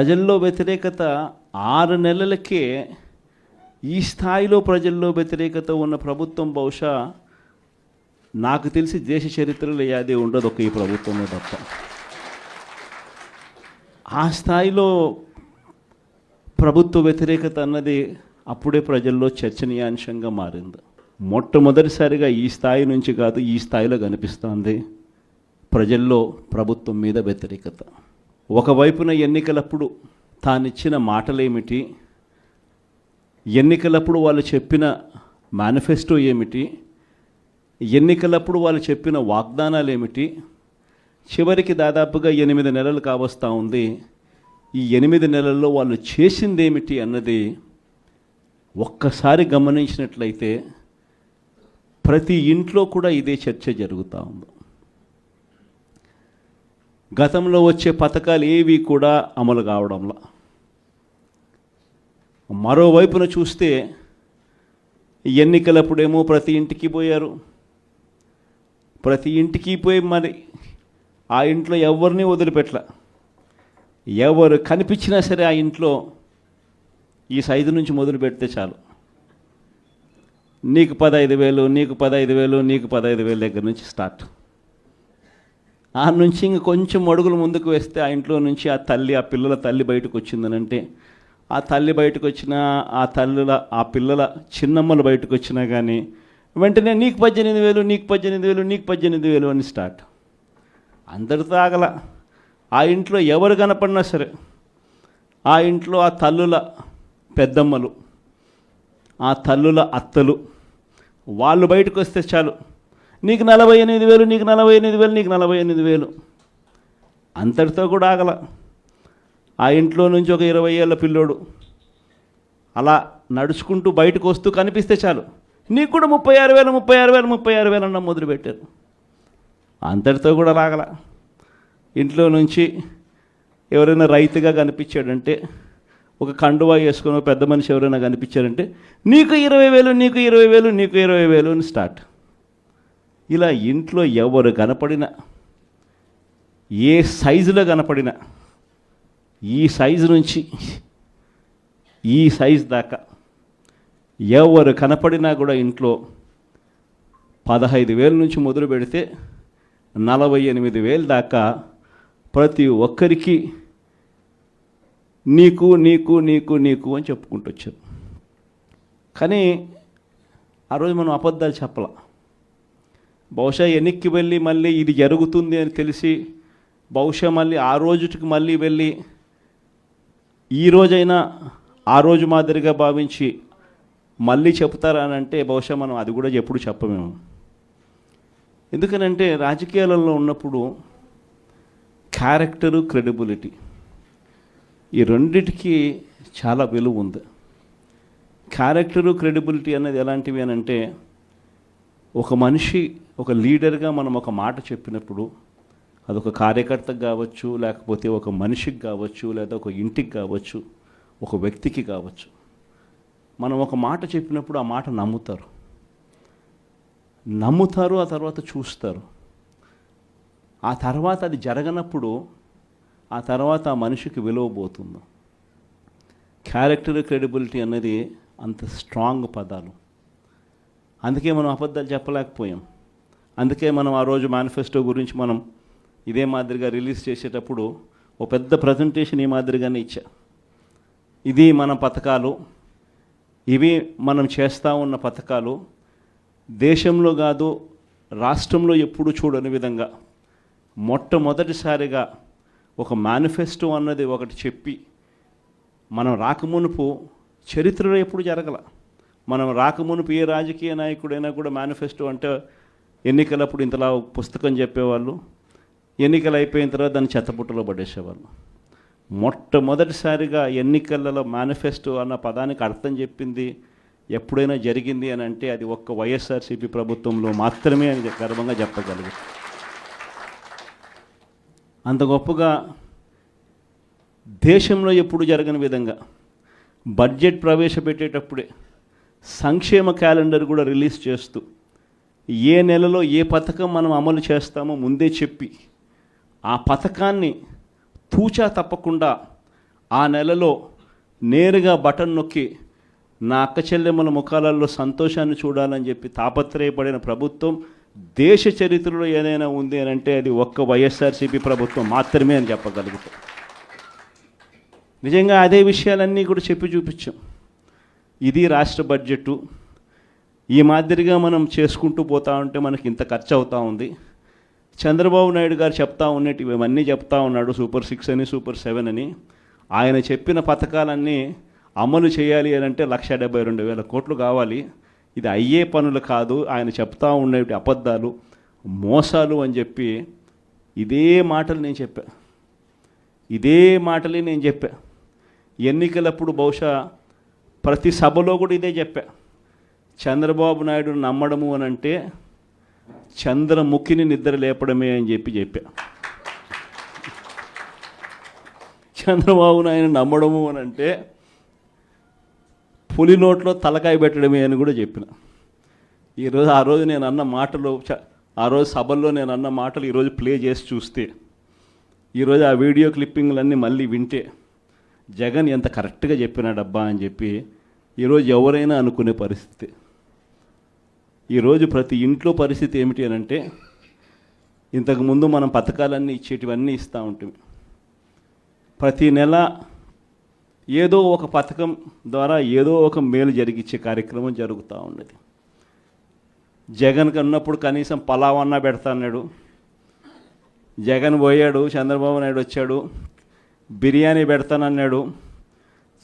ప్రజల్లో వ్యతిరేకత ఆరు నెలలకే ఈ స్థాయిలో ప్రజల్లో వ్యతిరేకత ఉన్న ప్రభుత్వం బహుశా నాకు తెలిసి దేశ చరిత్రలో ఏది ఉండదు ఒక ఈ ప్రభుత్వమే తప్ప. ఆ స్థాయిలో ప్రభుత్వ వ్యతిరేకత అన్నది అప్పుడే ప్రజల్లో చర్చనీయాంశంగా మారింది. మొట్టమొదటిసారిగా ఈ స్థాయి నుంచి కాదు ఈ స్థాయిలో కనిపిస్తోంది ప్రజల్లో ప్రభుత్వం మీద వ్యతిరేకత. ఒకవైపున ఎన్నికలప్పుడు తానిచ్చిన మాటలేమిటి? ఎన్నికలప్పుడు వాళ్ళు చెప్పిన మేనిఫెస్టో ఏమిటి? ఎన్నికలప్పుడు వాళ్ళు చెప్పిన వాగ్దానాలు ఏమిటి చివరికి దాదాపుగా ఎనిమిది నెలలు కావస్తూ ఉంది. ఈ ఎనిమిది నెలల్లో వాళ్ళు చేసింది ఏమిటి అన్నది ఒక్కసారి గమనించినట్లయితే ప్రతి ఇంట్లో కూడా ఇదే చర్చ జరుగుతూ ఉంది. గతంలో వచ్చే పథకాలు ఏవి కూడా అమలు కావడంలా. మరోవైపున చూస్తే ఎన్నికలప్పుడేమో ప్రతి ఇంటికి పోయారు. ప్రతి ఇంటికి పోయి మరి ఆ ఇంట్లో ఎవరిని వదిలిపెట్ల. ఎవరు కనిపించినా సరే ఆ ఇంట్లో ఈ సైజు నుంచి మొదలు పెడితే చాలు. నీకు పదహైదు వేలు నీకు పదహైదు వేలు నీకు పదహైదు వేలు దగ్గర నుంచి స్టార్ట్. ఆ నుంచి ఇంక కొంచెం అడుగులు ముందుకు వేస్తే ఆ ఇంట్లో నుంచి ఆ తల్లి ఆ పిల్లల తల్లి బయటకు వచ్చిందనంటే ఆ తల్లి బయటకు వచ్చినా ఆ తల్లుల ఆ పిల్లల చిన్నమ్మలు బయటకు వచ్చినా కానీ వెంటనే నీకు పద్దెనిమిది వేలు నీకు పద్దెనిమిది వేలు నీకు పద్దెనిమిది వేలు అని స్టార్ట్ అందరితో ఆగల ఆ ఇంట్లో ఎవరు కనపడినా సరే ఆ ఇంట్లో ఆ తల్లుల పెద్దమ్మలు ఆ తల్లుల అత్తలు వాళ్ళు బయటకు వస్తే చాలు. నీకు నలభై ఎనిమిది వేలు నీకు నలభై ఎనిమిది వేలు నీకు నలభై ఎనిమిది వేలు. అంతటితో కూడా ఆగల. ఆ ఇంట్లో నుంచి ఒక ఇరవై ఏళ్ళ పిల్లోడు. అలా నడుచుకుంటూ బయటకు వస్తూ కనిపిస్తే చాలు. నీకు కూడా ముప్పై ఆరు వేలు ముప్పై ఆరు వేలు ముప్పై ఆరు వేలు అన్న మొదలుపెట్టారు. అంతటితో కూడా రాగల ఇంట్లో నుంచి ఎవరైనా రైతుగా కనిపించాడంటే ఒక కండువా వేసుకుని ఒక పెద్ద మనిషి ఎవరైనా కనిపించారంటే నీకు ఇరవై వేలు నీకు ఇరవై వేలు నీకు ఇరవై వేలు అని స్టార్ట్. ఇలా ఇంట్లో ఎవరు కనపడినా ఏ సైజులో కనపడినా ఈ సైజు నుంచి ఈ సైజు దాకా ఎవరు కనపడినా కూడా ఇంట్లో పదహైదు వేల నుంచి మొదలు పెడితే నలభై ఎనిమిది వేలు దాకా ప్రతి ఒక్కరికి నీకు నీకు నీకు నీకు అని చెప్పుకుంటూ వచ్చారు. కానీ ఆ రోజు మనం అబద్ధాలు చెప్పాల. బహుశా వెనక్కి వెళ్ళి మళ్ళీ ఇది జరుగుతుంది అని తెలిసి బహుశా మళ్ళీ ఆ రోజుకి మళ్ళీ వెళ్ళి ఈ రోజైనా ఆ రోజు మాదిరిగా భావించి మళ్ళీ చెప్తారా అని అంటే బహుశా మనం అది కూడా ఎప్పుడు చెప్పమేము. ఎందుకనంటే రాజకీయాలలో ఉన్నప్పుడు క్యారెక్టరు క్రెడిబిలిటీ ఈ రెండిటికి చాలా విలువ ఉంది. క్యారెక్టరు క్రెడిబిలిటీ అనేది ఎలాంటివి అని అంటే ఒక మనిషి ఒక లీడర్గా మనం ఒక మాట చెప్పినప్పుడు అదొక కార్యకర్తకు కావచ్చు లేకపోతే ఒక మనిషికి కావచ్చు లేదా ఒక ఇంటికి కావచ్చు ఒక వ్యక్తికి కావచ్చు. మనం ఒక మాట చెప్పినప్పుడు ఆ మాట నమ్ముతారు. నమ్ముతారు ఆ తర్వాత చూస్తారు. ఆ తర్వాత అది జరగనప్పుడు ఆ తర్వాత ఆ మనిషికి విలువ పోతుంది. క్యారెక్టర్ క్రెడిబిలిటీ అనేది అంత స్ట్రాంగ్ పదాలు. అందుకే మనం అబద్ధాలు చెప్పలేకపోయాం. అందుకే మనం ఆ రోజు మేనిఫెస్టో గురించి మనం ఇదే మాదిరిగా రిలీజ్ చేసేటప్పుడు ఓ పెద్ద ప్రజెంటేషన్ ఈ మాదిరిగానే ఇచ్చా. ఇది మన పథకాలు ఇవి మనం చేస్తూ ఉన్న పథకాలు దేశంలో కాదు రాష్ట్రంలో ఎప్పుడు చూడని విధంగా మొట్టమొదటిసారిగా ఒక మేనిఫెస్టో అన్నది ఒకటి చెప్పి మనం రాకమునుపు చరిత్రలో ఎప్పుడు జరగల. మనం రాకమునుపు ఏ రాజకీయ నాయకుడైనా కూడా మేనిఫెస్టో అంటే ఎన్నికలప్పుడు ఇంతలా పుస్తకం చెప్పేవాళ్ళు ఎన్నికలు అయిపోయిన తర్వాత దాన్ని చెత్తపుట్టలో పడేసేవాళ్ళు. మొట్టమొదటిసారిగా ఎన్నికలలో మేనిఫెస్టో అన్న పదానికి అర్థం చెప్పింది ఎప్పుడైనా జరిగింది అని అంటే అది ఒక్క వైఎస్ఆర్సీపీ ప్రభుత్వంలో మాత్రమే అని గర్వంగా చెప్పగలిగారు అంత గొప్పగా దేశంలో ఎప్పుడు జరగని విధంగా బడ్జెట్ ప్రవేశపెట్టేటప్పుడే సంక్షేమ క్యాలెండర్ కూడా రిలీజ్ చేస్తూ ఏ నెలలో ఏ పథకం మనం అమలు చేస్తామో ముందే చెప్పి ఆ పథకాన్ని తూచా తప్పకుండా ఆ నెలలో నేరుగా బటన్ నొక్కి నా అక్క చెల్లెమ్మల ముఖాలలో సంతోషాన్ని చూడాలని చెప్పి తాపత్రయపడిన ప్రభుత్వం దేశ చరిత్రలో ఏదైనా ఉంది అని అంటే అది ఒక్క వైఎస్ఆర్సీపీ ప్రభుత్వం మాత్రమే అని చెప్పగలుగుతాం. నిజంగా అదే విషయాలన్నీ కూడా చెప్పి చూపించాం. ఇది రాష్ట్ర బడ్జెటు ఈ మాదిరిగా మనం చేసుకుంటూ పోతా ఉంటే మనకి ఇంత ఖర్చు అవుతా ఉంది. చంద్రబాబు నాయుడు గారు చెప్తా ఉన్నట్టు ఇవన్నీ చెప్తా ఉన్నాడు. సూపర్ సిక్స్ అని సూపర్ సెవెన్ అని. ఆయన చెప్పిన పథకాలన్నీ అమలు చేయాలి అని అంటే లక్ష డెబ్బై రెండు వేల కోట్లు కావాలి. ఇది అయ్యే పనులు కాదు. ఆయన చెప్తా ఉండేటి అబద్ధాలు మోసాలు అని చెప్పి ఇదే మాటలు నేను చెప్పా. ఇదే మాటలే నేను చెప్పా. ఎన్నికలప్పుడు బహుశా ప్రతి సభలో కూడా ఇదే చెప్పా. చంద్రబాబు నాయుడు నమ్మడము అని అంటే చంద్రముఖిని నిద్ర లేపడమే అని చెప్పి చెప్పా. చంద్రబాబు నాయుడు నమ్మడము అని అంటే పులి నోట్లో తలకాయ పెట్టడమే అని కూడా చెప్పిన. ఈరోజు ఆ రోజు నేను అన్న మాటలు ఆ రోజు సభల్లో నేను అన్న మాటలు ఈరోజు ప్లే చేసి చూస్తే ఈరోజు ఆ వీడియో క్లిప్పింగ్లన్నీ మళ్ళీ వింటే జగన్ ఎంత కరెక్ట్గా చెప్పినాడబ్బా అని చెప్పి ఈరోజు ఎవరైనా అనుకునే పరిస్థితి. ఈరోజు ప్రతి ఇంట్లో పరిస్థితి ఏమిటి అని అంటే ఇంతకుముందు మనం పథకాలన్నీ ఇచ్చేటివన్నీ ఇస్తూ ఉంటుంది ప్రతి నెల ఏదో ఒక పథకం ద్వారా ఏదో ఒక మేలు జరిగించే కార్యక్రమం జరుగుతూ ఉండేది జగన్ కన్నప్పుడు కనీసం పలావన్నా పెడతా అన్నాడు. జగన్ పోయాడు చంద్రబాబు నాయుడు వచ్చాడు. బిర్యానీ పెడతానన్నాడు.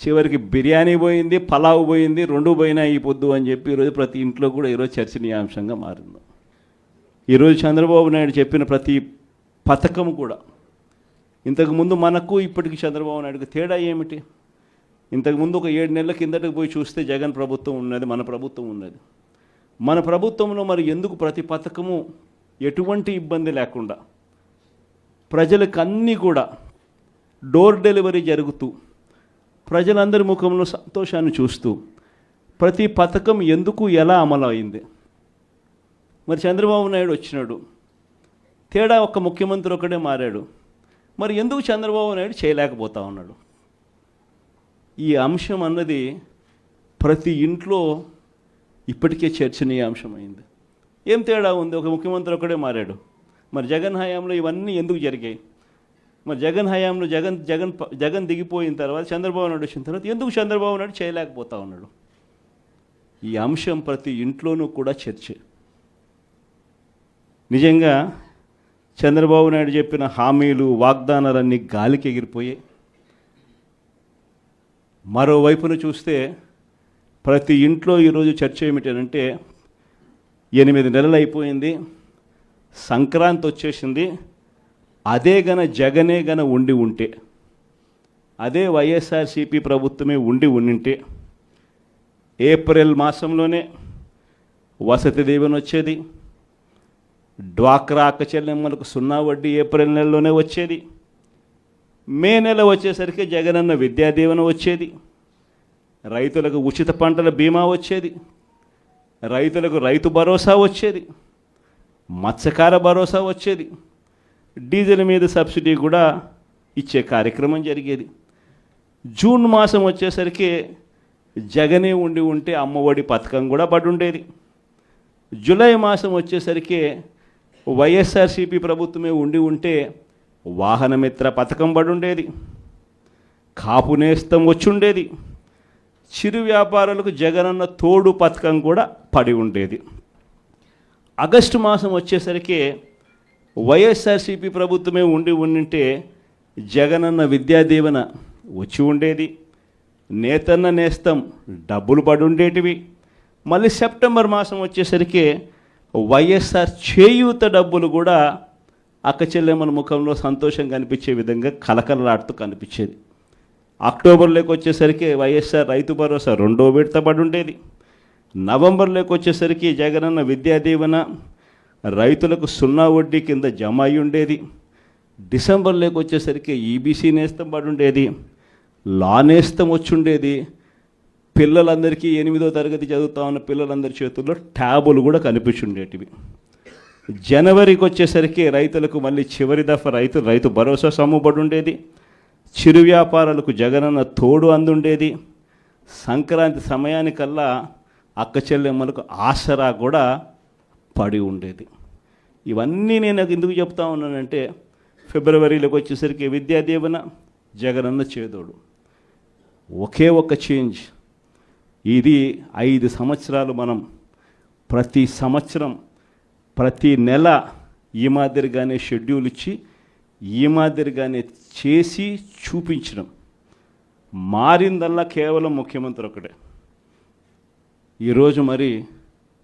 చివరికి బిర్యానీ పోయింది పలావ్ పోయింది రెండు పోయినా ఈ పొద్దు అని చెప్పి ఈరోజు ప్రతి ఇంట్లో కూడా ఈరోజు చర్చనీయాంశంగా మారింది. ఈరోజు చంద్రబాబు నాయుడు చెప్పిన ప్రతి పథకం కూడా. ఇంతకుముందు మనకు ఇప్పటికి చంద్రబాబు నాయుడుకి తేడా ఏమిటి? ఇంతకుముందు ఒక ఏడు నెలల కిందటకు పోయి చూస్తే జగన్ ప్రభుత్వం ఉన్నది మన ప్రభుత్వం ఉన్నది. మన ప్రభుత్వంలో మరి ఎందుకు ప్రతి పథకము ఎటువంటి ఇబ్బంది లేకుండా ప్రజలకు అన్నీ కూడా డోర్ డెలివరీ జరుగుతూ ప్రజలందరి ముఖంలో సంతోషాన్ని చూస్తూ ప్రతి పథకం ఎందుకు ఎలా అమలు అయింది మరి చంద్రబాబు నాయుడు వచ్చినాడు. తేడా ఒక ముఖ్యమంత్రి ఒకడే మారాడు. మరి ఎందుకు చంద్రబాబు నాయుడు చేయలేకపోతా ఉన్నాడు? ఈ అంశం అన్నది ప్రతి ఇంట్లో ఇప్పటికే చర్చనీయాంశమైంది ఏం తేడా ఉంది? ఒక ముఖ్యమంత్రి ఒకడే మారాడు. మరి జగన్ హయాంలో ఇవన్నీ ఎందుకు జరిగాయి? మరి జగన్ హయాంలో జగన్ జగన్ జగన్ దిగిపోయిన తర్వాత చంద్రబాబు నాయుడు వచ్చిన తర్వాత ఎందుకు చంద్రబాబు నాయుడు చేయలేకపోతా ఉన్నాడు? ఈ అంశం ప్రతి ఇంట్లోనూ కూడా చర్చ. నిజంగా చంద్రబాబు నాయుడు చెప్పిన హామీలు వాగ్దానాలన్నీ గాలికి ఎగిరిపోయాయి. మరోవైపున చూస్తే ప్రతి ఇంట్లో ఈరోజు చర్చ ఏమిటంటే ఎనిమిది నెలలు అయిపోయింది సంక్రాంతి వచ్చేసింది అదే గన జగనే గన ఉండి ఉంటే అదే వైఎస్ఆర్సీపీ ప్రభుత్వమే ఉండి ఉండింటే ఏప్రిల్ మాసంలోనే వసతి దీవెన వచ్చేది డ్వాక్రా అక్క చెల్లెమ్మలకు సున్నా వడ్డీ ఏప్రిల్ నెలలోనే వచ్చేది మే నెల వచ్చేసరికి జగనన్న విద్యా దీవెన వచ్చేది రైతులకు ఉచిత పంటల బీమా వచ్చేది రైతులకు రైతు భరోసా వచ్చేది మత్స్యకార భరోసా వచ్చేది డీజిల్ మీద సబ్సిడీ కూడా ఇచ్చే కార్యక్రమం జరిగేది. జూన్ మాసం వచ్చేసరికి జగనే ఉండి ఉంటే అమ్మఒడి పథకం కూడా పడి ఉండేది జూలై మాసం వచ్చేసరికి వైఎస్ఆర్సీపీ ప్రభుత్వమే ఉండి ఉంటే వాహనమిత్ర పథకం పడి ఉండేది కాపు నేస్తం వచ్చుండేది. చిరు వ్యాపారులకు జగనన్న తోడు పథకం కూడా పడి ఉండేది. ఆగస్టు మాసం వచ్చేసరికి వైఎస్ఆర్సీపీ ప్రభుత్వమే ఉండి ఉండింటే జగనన్న విద్యా దీవెన వచ్చి ఉండేది. నేతన్న నేస్తం డబ్బులు పడి ఉండేటివి. మళ్ళీ సెప్టెంబర్ మాసం వచ్చేసరికి వైఎస్ఆర్ చేయూత డబ్బులు కూడా అక్క చెల్లెమ్మల ముఖంలో సంతోషం కనిపించే విధంగా కలకలలాడుతూ కనిపించేది. అక్టోబర్లోకి వచ్చేసరికి వైఎస్ఆర్ రైతు భరోసా రెండో విడత పడి ఉండేది. నవంబర్లోకి వచ్చేసరికి జగనన్న విద్యా దీవెన రైతులకు సున్నా వడ్డీ కింద జమ అయి ఉండేది. డిసెంబర్లోకి వచ్చేసరికి ఈబీసీ నేస్తం పడి ఉండేది. లా నేస్తం వచ్చి ఉండేది. పిల్లలందరికీ ఎనిమిదో తరగతి చదువుతా ఉన్న పిల్లలందరి చేతుల్లో ట్యాబులు కూడా కనిపించుండేటివి జనవరికి వచ్చేసరికి రైతులకు మళ్ళీ చివరి దఫా రైతు రైతు భరోసా సొమ్ము పడి ఉండేది. చిరు వ్యాపారాలకు జగనన్న తోడు అందుండేది. సంక్రాంతి సమయానికల్లా అక్క చెల్లెమ్మలకు ఆసరా కూడా పడి ఉండేది. ఇవన్నీ నేను ఎందుకు చెప్తా ఉన్నానంటే ఫిబ్రవరిలోకి వచ్చేసరికి విద్యాదీవన జగనన్న చేదోడు. ఒకే ఒక చేంజ్. ఇది ఐదు సంవత్సరాలు మనం ప్రతి సంవత్సరం ప్రతి నెల ఈ మాదిరిగానే షెడ్యూల్ ఇచ్చి ఈ మాదిరిగానే చేసి చూపించడం. మారిందల్లా కేవలం ముఖ్యమంత్రి ఒకటే ఈరోజు మరి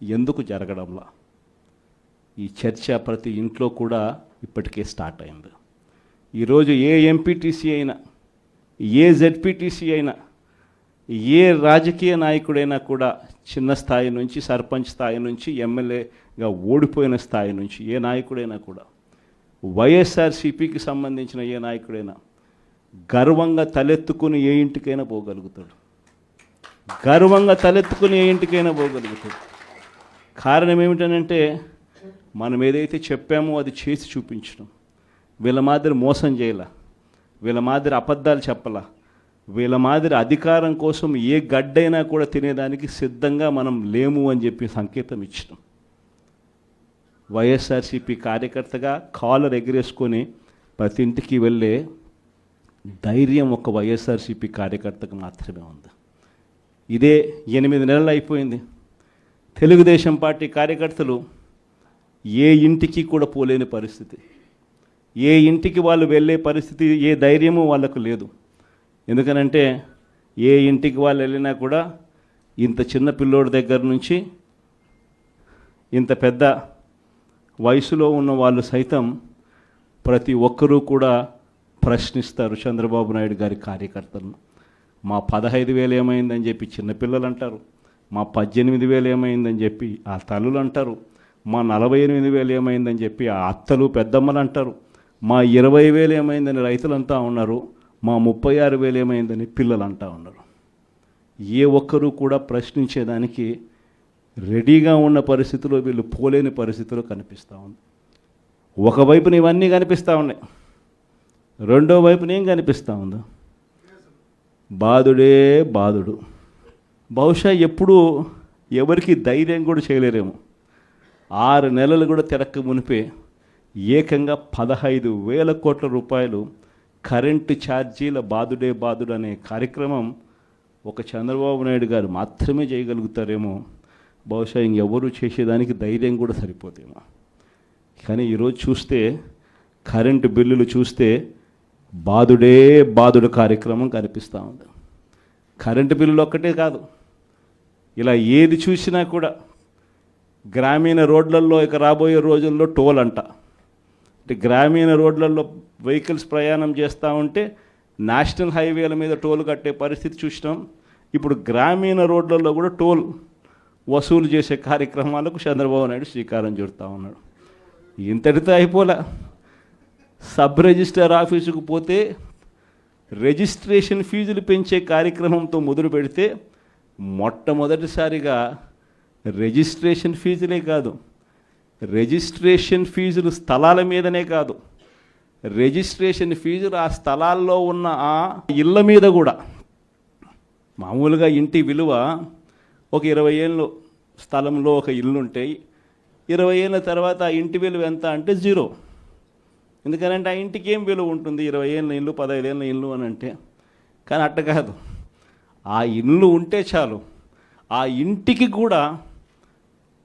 ఎందుకు జరగడంలా? ఈ చర్చ ప్రతి ఇంట్లో కూడా ఇప్పటికే స్టార్ట్ అయింది. ఈరోజు ఏ ఎంపీటీసీ అయినా ఏ జెడ్పీటీసీ అయినా ఏ రాజకీయ నాయకుడైనా కూడా చిన్న స్థాయి నుంచి సర్పంచ్ స్థాయి నుంచి ఎమ్మెల్యేగా ఓడిపోయిన స్థాయి నుంచి ఏ నాయకుడైనా కూడా వైఎస్ఆర్సీపీకి సంబంధించిన ఏ నాయకుడైనా గర్వంగా తలెత్తుకుని ఏ ఇంటికైనా పోగలుగుతాడు. గర్వంగా తలెత్తుకుని ఏ ఇంటికైనా పోగలుగుతాడు. కారణం ఏమిటనంటే మనం ఏదైతే చెప్పామో అది చేసి చూపించడం. వీళ్ళ మాదిరి మోసం చేయాల. వీళ్ళ మాదిరి అబద్ధాలు చెప్పలా. వీళ్ళ మాదిరి అధికారం కోసం ఏ గడ్డైనా కూడా తినేదానికి సిద్ధంగా మనం లేము అని చెప్పి సంకేతం ఇచ్చడం. వైఎస్ఆర్సీపీ కార్యకర్తగా కాలర్ ఎగరేసుకొని ప్రతి ఇంటికి వెళ్ళే ధైర్యం ఒక వైఎస్ఆర్సీపీ కార్యకర్తకు మాత్రమే ఉంది. ఇదే ఎనిమిది నెలలు అయిపోయింది. తెలుగుదేశం పార్టీ కార్యకర్తలు ఏ ఇంటికి కూడా పోలేని పరిస్థితి. ఏ ఇంటికి వాళ్ళు వెళ్ళే పరిస్థితి ఏ ధైర్యము వాళ్ళకు లేదు. ఎందుకనంటే ఏ ఇంటికి వాళ్ళు వెళ్ళినా కూడా ఇంత చిన్న పిల్లోడి దగ్గర నుంచి ఇంత పెద్ద వయసులో ఉన్న వాళ్ళు సైతం ప్రతి ఒక్కరూ కూడా ప్రశ్నిస్తారు చంద్రబాబు నాయుడు గారి కార్యకర్తలను. మా పదహైదు వేలు ఏమైందని చెప్పి చిన్నపిల్లలు అంటారు. మా పద్దెనిమిది వేలు ఏమైందని చెప్పి ఆ తల్లులు అంటారు. మా నలభై ఎనిమిది వేలు ఏమైందని చెప్పి ఆ అత్తలు పెద్దమ్మలు అంటారు. మా ఇరవై వేలు ఏమైందని రైతులంతా ఉన్నారు. మా ముప్పై ఆరు వేలు ఏమైందని పిల్లలు అంటా ఉన్నారు. ఏ ఒక్కరూ కూడా ప్రశ్నించేదానికి రెడీగా ఉన్న పరిస్థితిలో వీళ్ళు పోలేని పరిస్థితిలో కనిపిస్తూ ఉంది. ఒకవైపున ఇవన్నీ కనిపిస్తూ ఉన్నాయి. రెండో వైపున ఏం కనిపిస్తూ ఉందో? బాధుడే బాధుడు బహుశా ఎప్పుడూ ఎవరికి ధైర్యం కూడా చేయలేరేమో. ఆరు నెలలు కూడా తిరక్క మునిపే ఏకంగా పదహైదు వేల కోట్ల రూపాయలు కరెంటు ఛార్జీల బాధుడే బాధుడు అనే కార్యక్రమం ఒక చంద్రబాబు నాయుడు గారు మాత్రమే చేయగలుగుతారేమో. బహుశా ఇంకెవరు చేసేదానికి ధైర్యం కూడా సరిపోతేమో కానీ ఈరోజు చూస్తే కరెంటు బిల్లులు చూస్తే బాధుడే బాధుడు కార్యక్రమం కనిపిస్తూ ఉంది. కరెంటు బిల్లులు ఒక్కటే కాదు. ఇలా ఏది చూసినా కూడా గ్రామీణ రోడ్లలో ఇక రాబోయే రోజుల్లో టోల్ అంట. అంటే గ్రామీణ రోడ్లలో వెహికల్స్ ప్రయాణం చేస్తూ ఉంటే నేషనల్ హైవేల మీద టోల్ కట్టే పరిస్థితి చూసినాం. ఇప్పుడు గ్రామీణ రోడ్లలో కూడా టోల్ వసూలు చేసే కార్యక్రమాలకు చంద్రబాబు నాయుడు శ్రీకారం చుడతా ఉన్నాడు. ఇంతటితో అయిపోలే. సబ్ రిజిస్టర్ ఆఫీసుకు పోతే రిజిస్ట్రేషన్ ఫీజులు పెంచే కార్యక్రమంతో మొదలు పెడితే మొట్టమొదటిసారిగా రిజిస్ట్రేషన్ ఫీజులే కాదు. రిజిస్ట్రేషన్ ఫీజులు స్థలాల మీదనే కాదు. రిజిస్ట్రేషన్ ఫీజులు ఆ స్థలాల్లో ఉన్న ఆ ఇళ్ళ మీద కూడా. మామూలుగా ఇంటి విలువ ఒక ఇరవై ఏళ్ళు స్థలంలో ఒక ఇల్లు ఉంటాయి ఇరవై ఏళ్ళ తర్వాత ఆ ఇంటి విలువ ఎంత అంటే జీరో. ఎందుకనంటే ఆ ఇంటికి ఏం విలువ ఉంటుంది? ఇరవై ఏళ్ళ ఇల్లు పదహైదు ఏళ్ళ ఇల్లు అని అంటే. కానీ అట్ట కాదు. ఆ ఇల్లు ఉంటే చాలు. ఆ ఇంటికి కూడా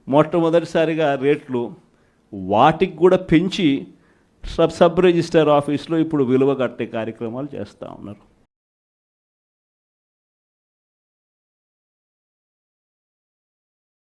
మొట్టమొదటిసారిగా రేట్లు వాటికి కూడా పెంచి సబ్ సబ్ రిజిస్టర్ ఆఫీస్లో ఇప్పుడు విలువ కట్టే కార్యక్రమాలు చేస్తూ ఉన్నారు.